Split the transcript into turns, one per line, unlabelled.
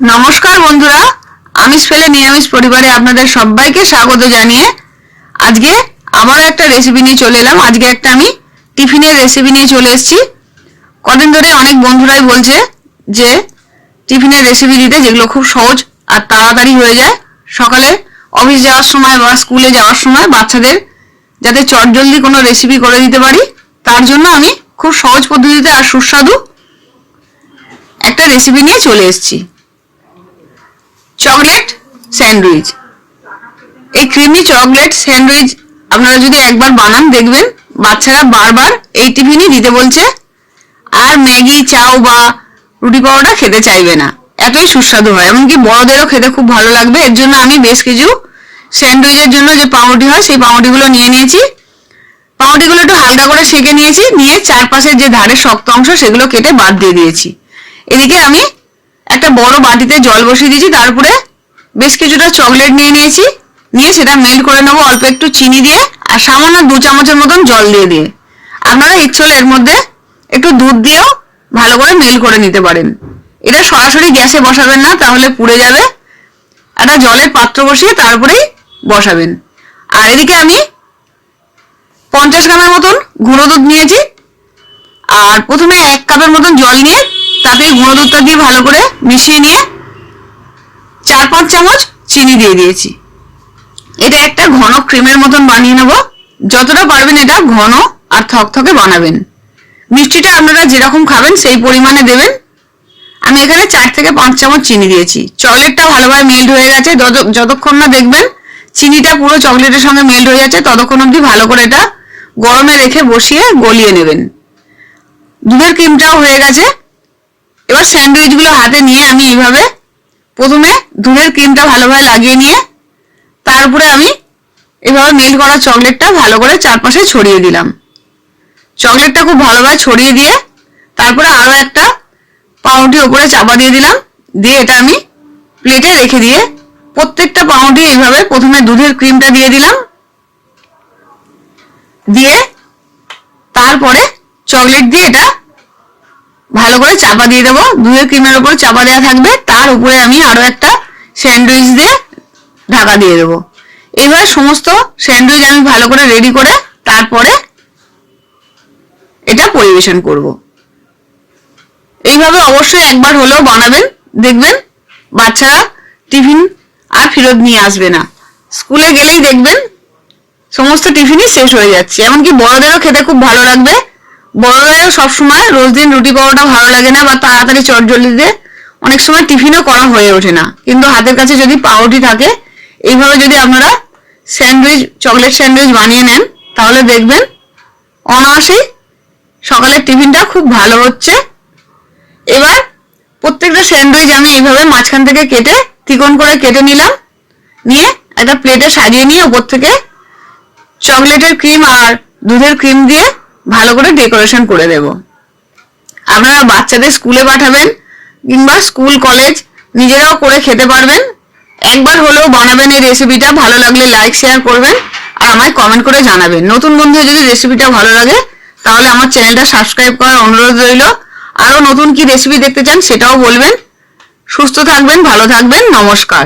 নমস্কার বন্ধুরা আমিষ ফেলে নিরামিষ পরিবারে আপনাদের সবাইকে স্বাগত জানিয়ে আজকে আবারও একটা রেসিপি নিয়ে চলে এলাম। আজকে একটা আমি টিফিনের রেসিপি নিয়ে চলে এসেছি। কদিন ধরে অনেক বন্ধুরাই বলছে যে টিফিনের রেসিপি দিতে যেগুলো খুব সহজ আর তাড়াতাড়ি হয়ে যায়। সকালে অফিস যাওয়ার সময় বা স্কুলে যাওয়ার সময় বাচ্চাদের যাতে চটজলদি কোনো রেসিপি করে দিতে পারি, তার জন্য আমি খুব সহজ পদ্ধতিতে আর সুস্বাদু একটা রেসিপি নিয়ে চলে এসেছি। Chocolate sandwich. এই ক্রিমি চকলেট স্যান্ডউইচ আপনারা যদি একবার বানান, দেখবেন বাচ্চারা বারবার এই টিফিনই দিতে বলছে। আর ম্যাগি, চাও বা রুটি পাউডার খেতে চাইবে না। এতই সুস্বাদু হয়। এমনকি বড়দেরও খেতে খুব ভালো লাগবে। এর জন্য আমি বেশ কিছু স্যান্ডউইচের জন্য যে পাউরুটি হয়, সেই পাউরুটিগুলো নিয়ে নিয়েছি। পাউরুটিগুলো একটু হালকা করে সেঁকে নিয়েছি। নিয়ে চারপাশের যে ধারের শক্ত অংশ, সেগুলো কেটে বাদ দিয়ে দিয়েছি। এদিকে আমি বড় বাটিতে জল বসিয়ে দিয়েছি তারপরে বেশ কিছুটা চকলেট নিয়ে নিয়েছি। নিয়ে সেটা মেল্ট করে নেব, অল্প একটু চিনি দিয়ে, আর সামান্য দু চামচের মতন জল দিয়ে দিয়ে আপনারা ইচ্ছে হলে এর মধ্যে একটু দুধ দিয়েও ভালো করে মেল্ট করে নিতে পারেন। এটা সরাসরি গ্যাসে বসাবেন না, তাহলে পুড়ে যাবে। একটা জলের পাত্র বসিয়ে তারপরেই বসাবেন। আর এদিকে আমি পঞ্চাশ গ্রামের মতন গুঁড়ো দুধ নিয়েছি। আর প্রথমে এক কাপের মতন জল নিয়ে তাতে গুঁড়ো দুধটা দিয়ে ভালো করে মিশিয়ে নিয়ে চার পাঁচ চামচ চিনি দিয়ে দিয়েছি। এটা একটা ঘন ক্রিমের মতন বানিয়ে নেব। যতটা পারবেন এটা ঘন আর থকথকে বানাবেন। মিষ্টিটা আপনারা যেরকম খাবেন সেই পরিমাণে দেবেন। আমি এখানে চার থেকে পাঁচ চামচ চিনি দিয়েছি। চকলেটটা ভালোভাবে মেল্ট হয়ে গেছে। যতক্ষণ না দেখবেন চিনিটা পুরো চকলেটের সঙ্গে মেল্ট হয়ে যাচ্ছে, ততক্ষণ অবধি ভালো করে এটা গরমে রেখে বসিয়ে গলিয়ে নেবেন। দুধের ক্রিমটাও হয়ে গেছে। এবার স্যান্ডউইচগুলো হাতে নিয়ে আমি এইভাবে প্রথমে দুধের ক্রিমটা ভালোভাবে লাগিয়ে নিয়ে তারপরে আমি এভাবে মেল্ট করা চকলেটটা ভালো করে চারপাশে ছড়িয়ে দিলাম। চকলেটটা খুব ভালোভাবে ছড়িয়ে দিয়ে তারপরে আরও একটা পাউরুটি ওপরে চাপা দিয়ে দিলাম। দিয়ে এটা আমি প্লেটে রেখে দিয়ে প্রত্যেকটা পাউরুটি এইভাবে প্রথমে দুধের ক্রিমটা দিয়ে দিলাম। দিয়ে তারপরে চকলেট দিয়ে এটা চাপা দিয়ে দেবো। দুধের ক্রিমের উপর চাপা দেওয়া থাকবে। তার উপরে আমি আরও একটা স্যান্ডউইচ দিয়ে ঢাকা দিয়ে দেবো। এইভাবে সমস্ত স্যান্ডউইচ আমি ভালো করে রেডি করে তারপরে এটা পরিবেশন করব। এইভাবে অবশ্যই একবার হলেও বানাবেন, দেখবেন বাচ্চারা টিফিন আর ফেরত নিয়ে আসবে না। স্কুলে গেলেই দেখবেন সমস্ত টিফিনই শেষ হয়ে যাচ্ছে। এমনকি বড়দেরও খেতে খুব ভালো লাগবে। বড়দেরও সবসময় রোজ দিন রুটি পাওয়াটা ভালো লাগে না বা তাড়াতাড়ি চটজলদিতে অনেক সময় টিফিনও করা হয়ে ওঠে না। কিন্তু হাতের কাছে যদি পাউরুটি থাকে, এইভাবে যদি আপনারা স্যান্ডউইচ, চকলেট স্যান্ডউইচ বানিয়ে নেন, তাহলে দেখবেন অনায়াসেই সকালের টিফিনটা খুব ভালো হচ্ছে। এবার প্রত্যেকটা স্যান্ডউইচ আমি এইভাবে মাঝখান থেকে কেটে তিকোণ করে কেটে নিলাম। নিয়ে একটা প্লেটে সাজিয়ে নিয়ে ওপর থেকে চকলেটের ক্রিম আর দুধের ক্রিম দিয়ে ভালো করে ডেকোরেশন করে দেব। আপনারা বাচ্চাদের স্কুলে পাঠাবেন কিংবা স্কুল, কলেজ নিজেরাও করে খেতে পারবেন। একবার হলেও বানাবেন এই রেসিপিটা ভালো লাগলে লাইক শেয়ার করবেন আর আমায় কমেন্ট করে জানাবেন। নতুন বন্ধু যদি রেসিপিটা ভালো লাগে, তাহলে আমার চ্যানেলটা সাবস্ক্রাইব করার অনুরোধ রইল। আরও নতুন কি রেসিপি দেখতে চান সেটাও বলবেন। সুস্থ থাকবেন, ভালো থাকবেন, নমস্কার।